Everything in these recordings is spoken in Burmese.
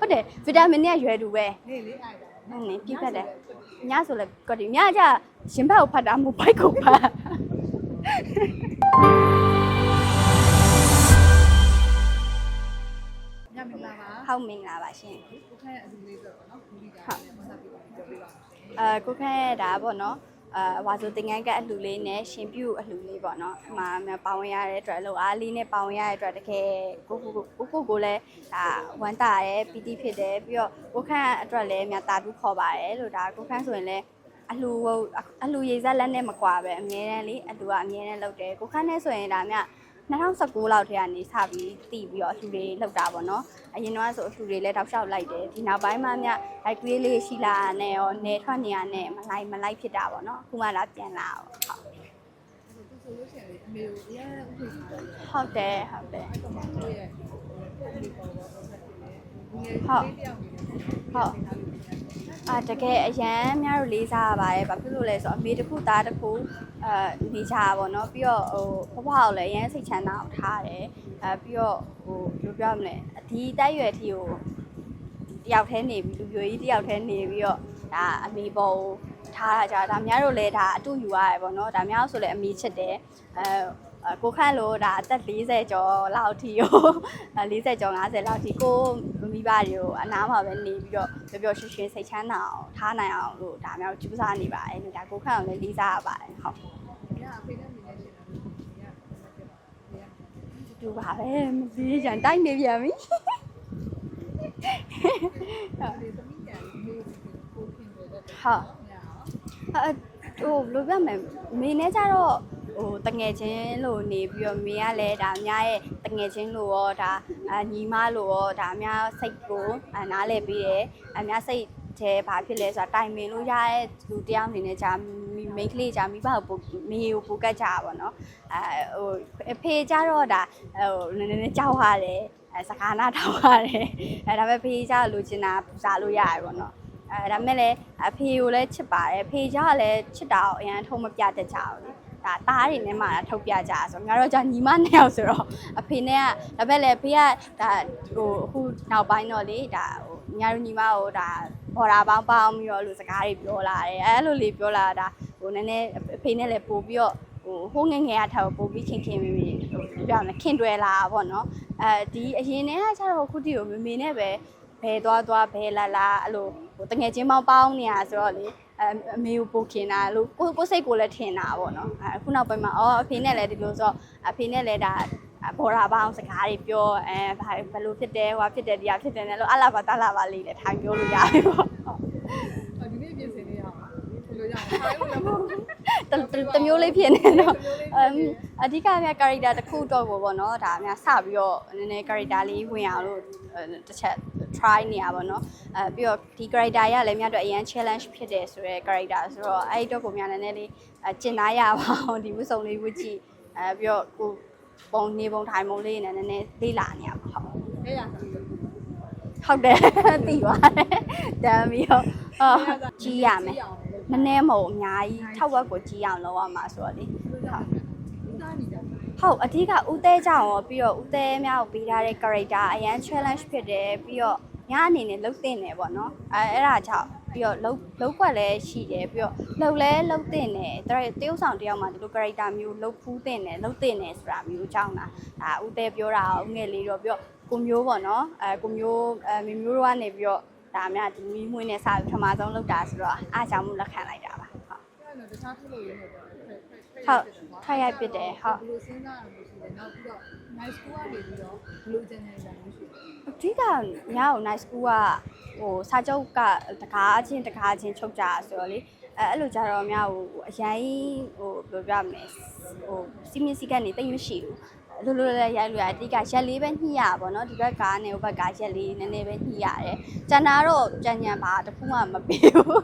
ဟုတ်တယ်ဗီတာမင်နဲ့ရွယ်တူပဲနေလေအဲ့ဒါဟုတ်နေပြည့်ဖက်တယ်ညဆိုလဲကော်ဒီညကျရင်ဘတ်ကိုဖတ်တာမဟုတ်ဘိုက်ကိုဖတ်ညမင်္ဂလာပါဟုတ်မင်္ဂလာပါရှင်ကိုခန့်ရဲ့အလူလေးဆိုတော့နော်ဒီကလည်းပတ်သက်ပြီးပြောပြပါမယ်အဲကိုခန့်ရဲ့ဒါပေါ့နော် အဲဝါဆိုတင်ငန်းကအလှူလေးနဲ့ရှင်ပြုတ်အလှူလေးပေါ့နော်အမှန်ပါဝင်ရတဲ့အတွက်လို့အားလေးနဲ့ပါဝင်ရတဲ့အတွက်တကယ်ကိုကိုကိုကိုကိုလည်းဒါဝမ်းတာတယ်ပီတိဖြစ်တယ်ပြီးတော့ကိုခန့်အတွက်လည်းမြတ်တာဘူးခေါ်ပါတယ်လို့ဒါကိုခန့်ဆိုရင်လည်းအလှအလှရေစက်လက်နဲ့မကွာပဲအမြဲတမ်းလေအလှကအမြဲတမ်းလုပ်တယ်ကိုခန့်နဲ့ဆိုရင်ဒါမြ 2019လောက်ထဲကနေစပြီးတည်ပြီးတော့အလှတွေလောက်တာပေါ့နော်အရင်တော့ဆိုအလှတွေလည်းတောက်လျှောက်လိုက်တယ်ဒီနောက်ပိုင်းမှာမြလိုက်ကွေးလေးရှိလာနဲ့ရောနေထွက်နေရနဲ့မလိုက်မလိုက်ဖြစ်တာပေါ့နော်အခုမှလာပြန်လာတော့ဟုတ်သူဆိုလို့ရှိရင်အမေကိုအရင်ဥပဒေထားတယ်ဟုတ်တယ်ဟုတ်တယ် အဲ့တော့မှကိုယ့်ရဲ့ဒီပေါ်ပေါ်ဆက်ဖြစ်နေငယ်လေးတယောက်နေတယ် ဟုတ်အာတကယ်အရန်များတို့လေးစားရပါတယ်ဘာဖြစ်လို့လဲဆိုတော့အမေတစ်ခုသားတစ်ခုအာနေကြပါတော့เนาะပြီးတော့ဟိုဘဘကိုလည်းအရန်စိတ်ချမ်းသာအောင်ထားတယ်အဲပြီးတော့ဟိုဘယ်လိုပြောမလဲဒီတိုက်ရွယ်ထီကိုတယောက်တည်းနေပြီးလူပြိုကြီးတယောက်တည်းနေပြီးတော့ဒါအမေပေါ်ကိုထားတာကြတာဒါများတို့လည်းဒါအတူယူရတယ်ပေါ့เนาะဒါများဆိုလည်းအမေချစ်တယ်အဲအဲ ကိုခန့်လို့ဒါအသက်40ကျော်လောက်ထိရော40ကျော်50လောက်ထိကိုမိဘတွေကိုအနားမှာပဲနေပြီးတော့ပျော်ပျော်ရွှင်ရွှင်စိတ်ချမ်းသာအောင်ထားနိုင်အောင်လို့ဒါမျိုးကြိုးစားနေပါတယ်လို့ဒါကိုခန့်အောင်လည်းလေးစားရပါတယ်ဟုတ်ညအဖေနဲ့မိနဲ့ရှင်တယ်ညညတူပါပဲမပြီးကြံတိုက်နေပြန်ပြီဒီသမီးညာလေးကိုခင်တယ်တဲ့ဟုတ်အဲဟိုဘယ်လိုပြောမလဲမေနဲ့ကြတော့ ဟိုတငယ်ချင်းလို့နေပြီးတော့မေကလည်းဒါအများရဲ့တငယ်ချင်းလို့ရောဒါညီမလို့ရောဒါအများစိတ်ကိုနားလည်ပေးတယ်အများစိတ်တဲ့ဘာဖြစ်လဲဆိုတာတိုင်ပင်လို့ရတဲ့လူတယောက်အနေနဲ့ကြာမိန်းကလေးကြာမိဘကိုမေကိုပိုကတ်ကြတာပေါ့နော်အဲဟိုအဖေကြတော့ဒါဟိုနည်းနည်းကြောက်ရတယ်အဲစကားနာထောက်ရတယ်အဲဒါပေမဲ့ဖေကြလိုချင်တာစားလို့ရတယ်ပေါ့နော်အဲဒါပေမဲ့လည်းအဖေကိုလည်းချစ်ပါတယ်ဖေကြလည်းချစ်တာအောင်အရင်ထုံးမပြတတ်ကြဘူး ဒါသားတွေနဲ့မှထုတ်ပြကြဆိုတော့ငါတို့じゃညီမနှစ်ယောက်ဆိုတော့အဖေနဲ့ကဒါပဲလေဖေကဒါဟိုအခုနောက်ပိုင်းတော့လေဒါဟိုညာတို့ညီမကိုဒါဘော်ဒါပေါင်းပေါင်းပြီးတော့လူစကားတွေပြောလာတယ်အဲလိုလေးပြောလာတာဟိုနည်းနည်းအဖေနဲ့လည်းပို့ပြီးတော့ဟိုဟိုးငယ်ငယ်ကထားပို့ပြီးခင်ခင်မိမိဟိုပြောရမယ်ခင်တွယ်လာတာပေါ့နော်အဲဒီအရင်တည်းကကျတော့ခုတီကိုမမေနဲ့ပဲဘဲသွားသွားဘဲလာလာအဲ့လိုဟိုတငယ်ချင်းပေါင်းပေါင်းနေရဆိုတော့လေ အအမေကိုပိုခင်တာလို့ကိုကိုစိတ်ကိုလည်းထင်တာပေါ့နော်အဲအခုနောက်ပိုင်းမှာအော်အဖေနဲ့လည်းဒီလိုဆိုတော့အဖေနဲ့လည်းဒါဘော်ရာပေါင်းစကားတွေပြောအဲဘာဘယ်လိုဖြစ်တယ်ဟိုဖြစ်တယ်ဒီဟာဖြစ်တယ်လည်းလို့အလာပါတလာပါလေးလည်းထိုင်ပြောလို့ရတယ်ပေါ့ဒီနေ့ပြင်ဆင်နေရအောင်ဘယ်လိုရအောင်ခိုင်းလို့လည်းမဟုတ်ဘူးတတမျိုးလေးဖြစ်နေတော့အမ်အဓိကမြ character တစ်ခုတော့ကိုပေါ့နော်ဒါမြစပြီးတော့နည်းနည်း character လေးဝင်အောင်လို့တစ်ချက် try နေရပါတော့အဲပြီးတော့ဒီ character ရလည်းမြတ်တော့အရန် challenge ဖြစ်တယ်ဆိုတော့ character ဆိုတော့အဲ့ဒီတော့ကိုမြနည်းနည်းလေးကျင်သားရပါအောင်ဒီဝတ်စုံလေးဝတ်ကြည့်အဲပြီးတော့ကိုပုံနေပုံထိုင်ပုံလေးနဲ့နည်းနည်းလေးလာနေရပါဟုတ်အဲ့ရတာဟုတ်တယ်သိပါတယ်တမ်းပြီးတော့အော်ကြီးရမယ်နည်းနည်းမဟုတ်အများကြီးထောက်ဝက်ကိုကြီးအောင်လုပ်ရမှာဆိုတော့လေဟုတ်တာနေတယ် ဟုတ်အဓိကဦးသေးကြောင်ရောပြီးတော့ဦးသေးများကိုပေးထားတဲ့ character အရန် challenge ဖြစ်တယ်ပြီးတော့ညအနေနဲ့လှုပ်တင်တယ်ပေါ့နော်အဲအဲ့ဒါကြောင့်ပြီးတော့လှုပ်လှုပ်ွက်လည်းရှိတယ်ပြီးတော့လှုပ်လဲလှုပ်တင်တယ်တရတရုပ်ဆောင်တယောက်မှဒီလို character မျိုးလှုပ်ဖူးတင်တယ်လှုပ်တင်တယ်ဆိုတာမျိုးအကြောင်းလားဒါဦးသေးပြောတာဦးငယ်လေးတော့ပြီးတော့ကိုမျိုးပေါ့နော်အဲကိုမျိုးအဲမိမျိုးတို့ကနေပြီးတော့ဒါများဒီမီးမွေးနဲ့စပြီးပထမဆုံးလှုပ်တာဆိုတော့အားကြောင့်မို့လက်ခံလိုက်တာပါဟုတ်အဲ့တော့တခြားထုတ်လို့ရနေတော့ ဟုတ်ထိုက်ရိုက်ပစ်တယ်ဟုတ် ဘယ်လိုစဉ်းစားရလို့ရှိလဲနောက်ပြီးတော့ nice school ကနေပြီးတော့ဘယ်လိုကြံနေတာလဲရှိလဲ အဓိကညကို night school ကဟိုစာချုပ်ကတကားချင်းတကားချင်းချုပ်ကြတာဆိုတော့လေအဲအဲ့လိုကြတော့ညဟိုအရင်ဟိုဘယ်လိုပြောမလဲဟိုစီမင်းစီကနေတိတ်မရှိဘူးလိုလိုလေးရိုက်လို့ရအဓိကရက်လေးပဲညှိရပါဘောเนาะဒီဘက်ကားနဲ့ဟိုဘက်ကရက်လေးနည်းနည်းပဲညှိရတယ်ကျန်တာတော့ကြံညံပါတခုမှမပေးဘူး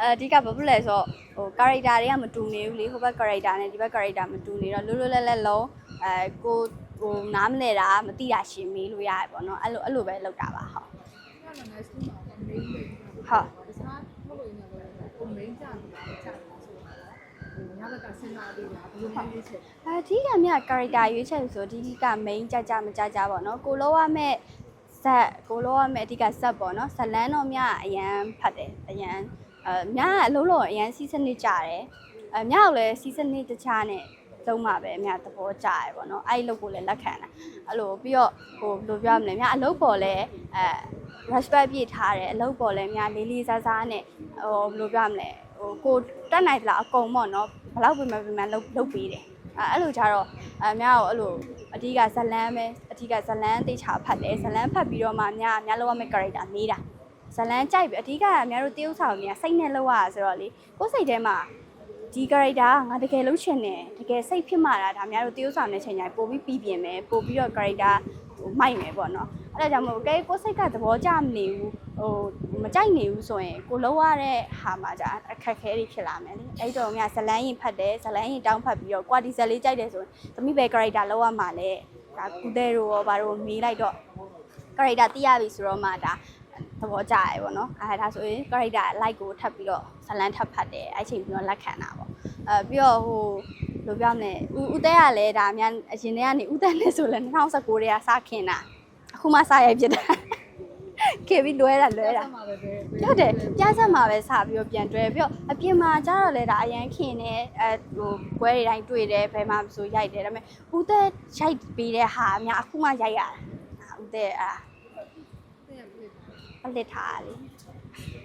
အဲအဓိကဘာဖြစ်လဲဆိုတော့ဟို character တွေကမတူနေဘူးလေဟိုဘက် character နဲ့ဒီဘက် character မတူနေတော့လိုလိုလဲလဲလုံးအဲကိုဟိုနားမလဲတာမသိတာရှင်းမေးလို့ရတယ်ပေါ့နော်အဲ့လိုအဲ့လိုပဲလုပ်တာပါဟုတ်အဲ့တော့ nice school မှာ main လေးဟုတ်တခြားထုတ်လို့ရနေတော့ကို main ကြနေတာကြတာဆိုတော့ဟိုညဘက်ကစဉ်းစားပြီးတာဘယ်လိုမျိုးလေးချက်အဓိကမြ character ရွေးချက်ဆိုဒီက main ကြကြမကြကြပေါ့နော်ကိုလောရမဲ့ဇက်ကိုလောရမယ်အဓိကဇက်ပေါ့နော်ဇလန်းတော့မြအရန်ဖတ်တယ်အရန် အဲမြအလုံးလုံးအရန်စီးစနစ်ကြတယ်အဲမြကိုလည်းစီးစနစ်တခြားနဲ့လုံးမှာပဲမြသဘောကျရပေါ့နော်အဲ့ဒီလုပ်ကိုလည်းလက်ခံတာအဲ့လိုပြီးတော့ဟိုဘယ်လိုပြောရမလဲမြအလုပ်ပေါ်လဲအဲ respect ပြည့်ထားတယ်အလုပ်ပေါ်လဲမြလေးလေးစားစားနဲ့ဟိုဘယ်လိုပြောရမလဲဟိုကိုတက်နိုင်သလားအကုန်ပေါ့နော်ဘယ်လောက်ပြင်မဲ့ပြင်မဲ့လုပ်လုပ်ပေးတယ်အဲအဲ့လိုကြတော့အများကိုအဲ့လိုအဓိကဇလန်းပဲအဓိကဇလန်းသိချာဖတ်တယ်ဇလန်းဖတ်ပြီးတော့မှအများအများလောက်ရမယ့် character နေတာ ဇလန်းကြိုက်ပြီအဓိကအများတို့တရုပ်ဆောင်တွေကစိတ်နဲ့လောက်ရဆိုတော့လေကိုယ်စိတ်ထဲမှာဒီ character ကငါတကယ်လုံးချင်တယ်တကယ်စိတ်ဖြစ်မှတာဒါများတို့တရုပ်ဆောင်တဲ့ချိန်တိုင်းပို့ပြီးပြီးပြင်မယ်ပို့ပြီးတော့ character ဟိုမိုက်မယ်ပေါ့နော်အဲ့ဒါကြောင့်မို့ကဲကိုယ်စိတ်ကသဘောကျမနေဘူးဟိုမကြိုက်နေဘူးဆိုရင်ကိုလောက်ရတဲ့ဟာမှာじゃအခက်ခဲတွေဖြစ်လာမယ်လေအဲ့တော့မြဇလန်းရင်ဖတ်တယ်ဇလန်းရင်တောင်းဖတ်ပြီးတော့ quality ဇလေးကြိုက်တယ်ဆိုရင်သမီးပဲ character လောက်ရမှာလေဒါကုတဲ့တို့ရောဘာတို့မေးလိုက်တော့ character သိရပြီဆိုတော့မှဒါ သဘောကျရပေါ့နော်အဲဒါဆိုရင် character like ကိုထပ်ပြီးတော့ဇလန်းထပ်ဖတ်တယ်အဲ့ချိန်ပြီးတော့လက်ခံတာပေါ့အဲပြီးတော့ဟိုဘယ်လိုပြောမလဲဦးဦးတဲကလည်းဒါအများအရင်တည်းကနေဦးတဲနဲ့ဆိုလည်း2019တည်းကစခင်တာအခုမှစရိုက်ဖြစ်တာခေပြီးလွဲတာလွဲတာမှာပဲပဲဟုတ်တယ်ပြဆက်မှာပဲစပြီးတော့ပြန်တွဲပြီးတော့အပြင်မှာကျတော့လေဒါအရန်ခင်နေအဲဟိုဘွဲတွေတိုင်းတွေ့တယ်ဘယ်မှာမဆိုရိုက်တယ်ဒါပေမဲ့ဦးသက်ရိုက်ပေးတဲ့ဟာအများအခုမှရိုက်ရတာဦးသက်အာသိရပြီ အလစ်ထားလေ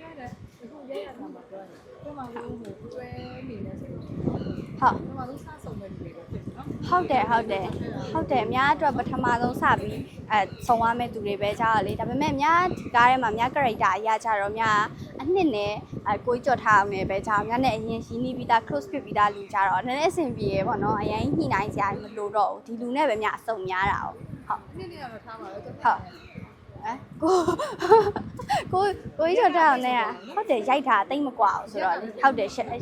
ရတယ်အခုရဲရတာမှာပြောတယ်ကိုမကဟိုကျွဲနေနေဆိုလို့ဟုတ်ကိုမကစဆုံးမဲ့တွေပဲဖြစ်နော်ဟုတ်တယ်ဟုတ်တယ်ဟုတ်တယ်အများအတွက်ပထမဆုံးစပြီးအဲဆုံရမယ့်သူတွေပဲကြားရလေဒါပေမဲ့အများဒီကားထဲမှာအများ character အရာကြတော့အများအနှစ်နဲ့အဲကိုကြီးကြော်ထားအောင်လည်းပဲကြားအများနဲ့အရင်ရှင်းနေပြီးသား close ဖြစ်ပြီးသားလူကြတော့နည်းနည်းအဆင်ပြေရပေါ့နော်အရင်ညှိနှိုင်းစရာမလိုတော့ဘူးဒီလူနဲ့ပဲအများအဆုံများတာဟုတ်ဟုတ်နေ့နေ့ကတော့ထားပါတော့အဲ ကိုကိုကိုကြီးကြော်ထားအောင်နဲ့ဟုတ်တယ်ရိုက်တာတိတ်မကွာဘူးဆိုတော့လေဟုတ်တယ်ရှက်အဲ့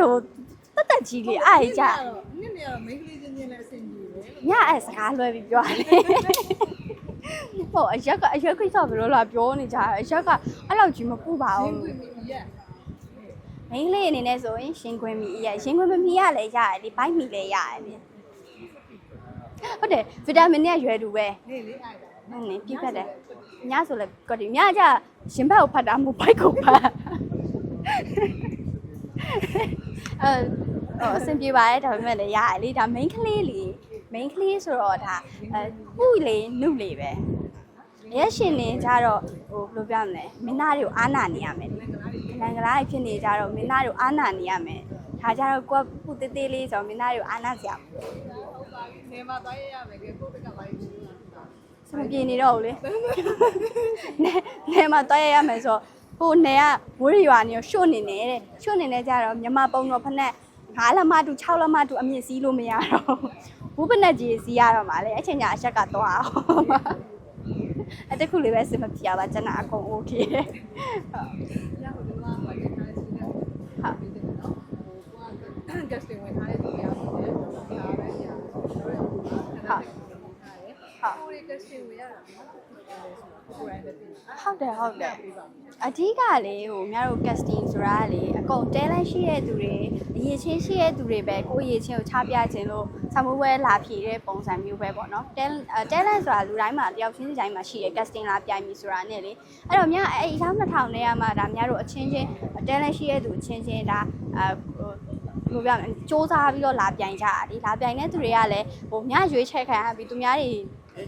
လိုတက်တက်ကြီးလေးအားကြနေ့နေ့ကတော့မိန်းကလေးချင်းချင်းလည်းအဆင်ပြေတယ်ညအဲ့စကားလွှဲပြီးပြောရတယ်ဟိုအရက်ကအရက်ကိစ္စဘယ်လိုလာပြောနေကြအရက်ကအဲ့လောက်ကြီးမပူပါရှဘူးင်းခွင့်မိရက်မင်းလေးအနေနဲ့ဆိုရင်ရှင်ခွင်းမီအရက်ရှင်ခွင်းမမီရလည်းရတယ်လေဘိုက်မီလည်းရတယ်လေ ဟုတ်တယ်ဗီတာမင်တွေကရွယ်တူပဲနေ့လေးအိုက်တာဟုတ်နေပြည့်ဖက်တယ်ညဆိုလည်းကတိညကြရှင်ဘက်ကိုဖတ်တာမဟုတ်ဘိုက်ကိုဖတ်အဲဟိုအဆင်ပြေပါတယ်ဒါပေမဲ့လည်းရတယ်လေဒါ main ကလေးလေ main ကလေးဆိုတော့ဒါအဲဥလေနုလေပဲရက်ရှင်နေကြတော့ဟိုဘယ်လိုပြောမလဲမင်းသားတွေကိုအားနာနေရမယ်လေလန်ကလားဖြစ်နေကြတော့မင်းသားတွေကိုအားနာနေရမယ်ဒါကြတော့ကိုကပူတေးသေးလေးဆိုတော့မင်းသားတွေကိုအားနာစရာဟု သွားပြီဆယ်မှာသွားရရမယ်ကဲကိုယ့်ဘက်ကလာယူလို့လာစမပြေနေတော့ဘူးလေနဲနဲမှာတွားရရမယ်ဆိုတော့ဟိုနယ်ကဝိရိယွာနေကိုရှွတ်နေနေတဲ့ရှွတ်နေနေကြတော့မြမပုံတော့ဖက်နဲ့၅လမတူ၆လမတူအမြင့်စည်းလို့မရတော့ဘူးဘနက်ကြီးစည်းရတော့မှာလေအချိန်ညာအချက်ကသွားအောင်အတက်ခုလေးပဲစမပြေပါကျွန်တော်အကုန် okay ဟုတ်ရဟိုဒီမှာဟိုတက်ထားစီးနေဟုတ်ပြီတော့ဟိုက guest ဝင်ထားတဲ့ ဟုတ်ဟုတ်ကိုရီ casting ဝင်ရတာနော်ကိုရိုင်းတဲ့တင်ဟုတ်တယ်ဟုတ်တယ်ပြပါအဓိကလေဟိုများတို့ casting ဆိုတာကလေအကုန် talent ရှိတဲ့သူတွေအရေးချင်းရှိတဲ့သူတွေပဲကိုယ့်အရေးချင်းကိုချပြခြင်းလို့ဆမှုပွဲလာဖြည့်တဲ့ပုံစံမျိုးပဲပေါ့နော် talent အဲ talent ဆိုတာလူတိုင်းမှာတယောက်ချင်းစီတိုင်းမှာရှိတဲ့ casting လာပြိုင်ပြီဆိုတာနဲ့လေအဲ့တော့များအဲ့အကြောင်း2000နဲ့ရမှာဒါများတို့အချင်းချင်း talent ရှိတဲ့သူအချင်းချင်းဒါအဲဟို ဘယ်လိုပြောမလဲစူးစမ်းပြီးတော့လာပြိုင်ကြတာဒီလာပြိုင်တဲ့သူတွေကလည်းဟိုများရွေးချယ်ခံရပြီးသူများတွေ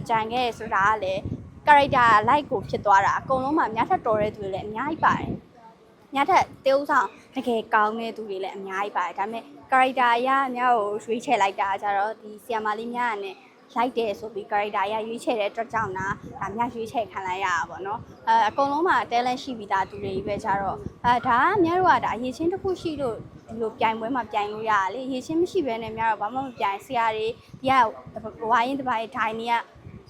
ကြံခဲ့ဆိုတာကလည်း character like ကိုဖြစ်သွားတာအကုန်လုံးမှာများထက်တော်တဲ့သူတွေလည်းအများကြီးပါတယ်။များထက်တေးဥဆောင်တကယ်ကောင်းတဲ့သူတွေလည်းအများကြီးပါတယ်။ဒါပေမဲ့ character အရအများကိုရွေးချယ်လိုက်တာကြတော့ဒီဆီယမာလေးများကလည်း လိုက်တယ်ဆိုပြီး character အရရွေးချယ်တဲ့အတွက်ကြောင့်နာဒါများရွေးချယ်ခံလိုက်ရတာပေါ့နော်။အဲအကုန်လုံးမှာ talent ရှိပြီးသားသူတွေကြီးပဲကြတော့အဲဒါကများတို့ကဒါအရေးချင်းတစ်ခုရှိလို့ဒီလိုပြိုင်ပွဲမှာပြိုင်လို့ရတယ်လေ။အရေးချင်းမရှိဘဲနဲ့များတော့ဘာမှမပြိုင်ဆရာတွေဒီကဝိုင်းတစ်ပိုင်းထိုင်နေက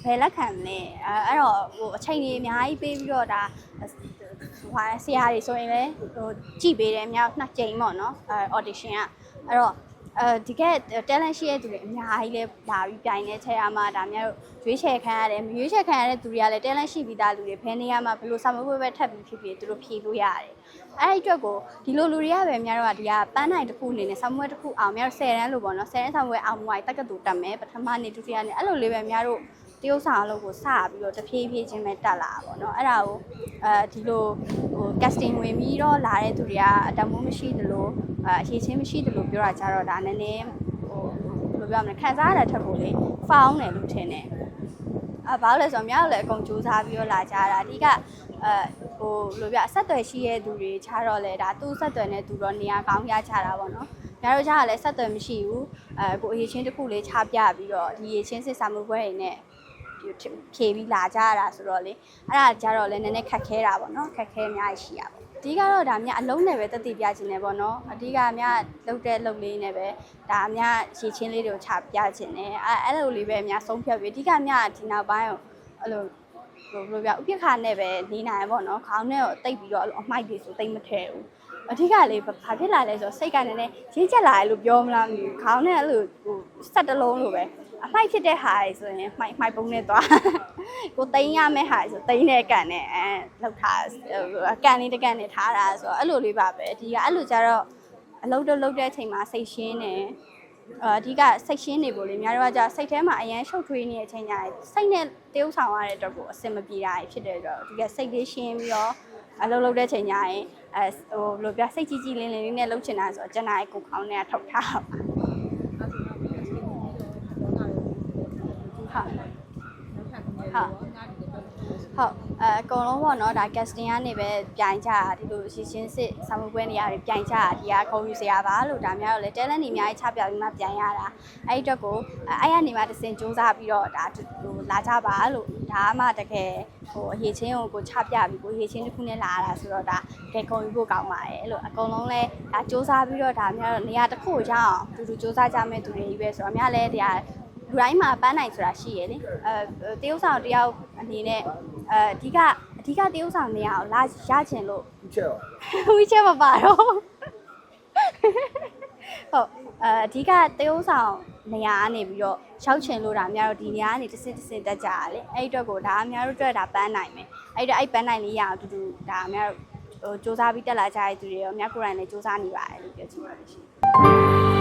ဘယ်လက်ခံမလဲအဲအဲ့တော့ဟိုအချိန်ကြီးအများကြီးပေးပြီးတော့ဒါဟိုဆရာတွေဆိုရင်လည်းဟိုကြည့်ပေးတယ်အများနှစ်ကြိမ်ပေါ့နော်အဲ audition ကအဲ့တော့ အဲဒီက talent ရှိတဲ့သူတွေအများကြီးလဲလာပြီးပြိုင်နေချက်ရမှာဒါများတို့ရွေးချယ်ခံရတယ်မရွေးချယ်ခံရတဲ့သူတွေကလည်း talent ရှိပြီးသားလူတွေဘယ်နေရာမှာဘယ်လိုစာမွေးပွဲပဲထပ်ပြီးဖြစ်ဖြစ်သူတို့ဖြေလို့ရတယ်အဲ့ဒီအတွက်ကိုဒီလိုလူတွေကပဲများတို့ကဒီကပန်းနိုင်တစ်ခုအနေနဲ့စာမွေးတစ်ခုအောင်များတို့10တန်းလို့ပေါ့နော်10တန်းစာမွေးအောင်မွေးတက်ကတူတက်မယ်ပထမနေ့ဒုတိယနေ့အဲ့လိုလေးပဲများတို့ဟ တရုပ်ဆောင်အလုပ်ကိုစပြီးတော့တဖြည်းဖြည်းချင်းပဲတက်လာတာပေါ့နော်အဲ့ဒါကိုအဲဒီလိုဟို casting ဝင်ပြီးတော့လာတဲ့သူတွေကအတမိုးမရှိသလိုအအရေးချင်းမရှိသလိုပြောတာကြတော့ဒါနည်းနည်းဟိုဘယ်လိုပြောမလဲခံစားရတဲ့ထက်ကိုလေဖောင်းတယ်လို့ထင်တယ်အဘာလို့လဲဆိုတော့များလည်းအကုန်စူးစမ်းပြီးတော့လာကြတာအဓိကအဲဟိုဘယ်လိုပြအဆက်အသွယ်ရှိတဲ့သူတွေခြားတော့လေဒါသူ့ဆက်သွယ်နဲ့သူတော့နေရာကောင်းရကြတာပေါ့နော်။ညာတို့ကြားကလည်းဆက်သွယ်မရှိဘူး။အဲကိုအရေးချင်းတစ်ခုလေးချပြပြီးတော့ဒီရေးချင်းစစ်စာမှုပွဲတွေနဲ့ ဖြေပြီးလာကြရတာဆိုတော့လေအဲ့ဒါကြတော့လည်းနည်းနည်းခက်ခဲတာပေါ့နော်ခက်ခဲအများကြီးရှိရပါဘူးအဓိကတော့ဒါမြအလုံးနဲ့ပဲတက်တည်ပြခြင်းနဲ့ပေါ့နော်အဓိကမြလုတ်တဲ့လုတ်လေးနဲ့ပဲဒါမြရေချင်းလေးတွေကိုချပြခြင်းနဲ့အဲအဲ့လိုလေးပဲမြဆုံးဖြတ်ပြီးအဓိကမြဒီနောက်ပိုင်းကိုအဲ့လိုဟိုဘယ်လိုပြဥပိ္ပခါနဲ့ပဲနေနိုင်ပေါ့နော်ခေါင်းနဲ့ကိုတိတ်ပြီးတော့အဲ့လိုအမိုက်တွေဆိုတိတ်မထဲဘူးအဓိကလေဘာဖြစ်လာလဲဆိုတော့စိတ်ကနည်းနည်းရင်းချက်လာတယ်လို့ပြောမလားမသိဘူးခေါင်းနဲ့အဲ့လိုဟိုစက်တလုံးလိုပဲ အမိုက်ဖြစ်တဲ့ဟာတွေဆိုရင်မှိုက်မှိုက်ပုံနဲ့သွားကိုတိန်းရမယ့်ဟာတွေဆိုတိန်းတဲ့ကန်နဲ့အဲလောက်ထားကန်လေးတစ်ကန်နဲ့ထားတာဆိုတော့အဲ့လိုလေးပါပဲဒီကအဲ့လိုကြတော့အလုပ်တော့လုပ်တဲ့အချိန်မှာစိတ်ရှင်းတယ်အအဓိကစိတ်ရှင်းနေဖို့လေများတော့ကစိတ်ထဲမှာအရန်ရှုပ်ထွေးနေတဲ့အချိန်ညာစိတ်နဲ့တရုပ်ဆောင်ရတဲ့အတွက်ကိုအဆင်မပြေတာဖြစ်တဲ့တော့ဒီကစိတ်လေးရှင်းပြီးတော့အလုပ်လုပ်တဲ့ချိန်ညာရင်အဲဟိုဘယ်လိုပြစိတ်ကြီးကြီးလင်းလင်းလေးနဲ့လုပ်ချင်တာဆိုတော့ကျန်တာရဲ့ကိုခေါင်းနဲ့ထုတ်ထားပါ အဲ့ဆိုတော့ casting ပြီးတော့တော့တာရော နောက်ထပ်ငယ်ရောငါဒီတော့ဟုတ်အဲအကုန်လုံးပေါ့နော်ဒါ casting ကနေပဲပြိုင်ကြတာဒီလိုရှင်းရှင်းစစ်စာမှုပွဲနေရာတွေပြိုင်ကြတာဒီကဂုဏ်ယူစရာပါလို့ဒါများတော့လေ talent တွေအများကြီးချပြပြီးမှပြိုင်ရတာအဲ့ဒီအတွက်ကိုအဲ့ရနေမှတစ်စင်စူးစမ်းပြီးတော့ဒါဟိုလာကြပါလို့ဒါမှတကယ်ဟိုအရေးချင်းကိုကိုချပြပြီးကိုရေးချင်းတစ်ခုနဲ့လာရတာဆိုတော့ဒါတကယ်ဂုဏ်ယူဖို့ကောင်းပါတယ်အဲ့လိုအကုန်လုံးလဲဒါစူးစမ်းပြီးတော့ဒါများတော့နေရာတစ်ခုကိုရအောင်တူတူစူးစမ်းကြမဲ့သူတွေကြီးပဲဆိုတော့အများလဲတရား လူတိုင်းမှာပန်းနိုင်ဆိုတာရှိရယ်လေအဲတရုပ်ဆောင်တယောက်အနေနဲ့အဲအဓိကအဓိကတရုပ်ဆောင်နေရအောင်လာရချင်လို့ချက်ရောဝီချက်မပါတော့ဟုတ်အဲအဓိကတရုပ်ဆောင်နေရာကနေပြီးတော့ရောက်ချင်လို့ဒါအများတို့ဒီနေရာကနေတစ်စစ်တစ်စစ်တက်ကြရလေအဲ့ဒီအတွက်ကိုဒါအများတို့အတွက်ဒါပန်းနိုင်မယ်အဲ့ဒီတော့အဲ့ပန်းနိုင်လေးရအောင်အတူတူဒါအများတို့ဟိုစူးစမ်းပြီးတက်လာကြတဲ့သူတွေရောအများကိုယ်တိုင်လည်းစူးစမ်းနေပါတယ်လို့ပြောချင်ပါတယ်ရှင်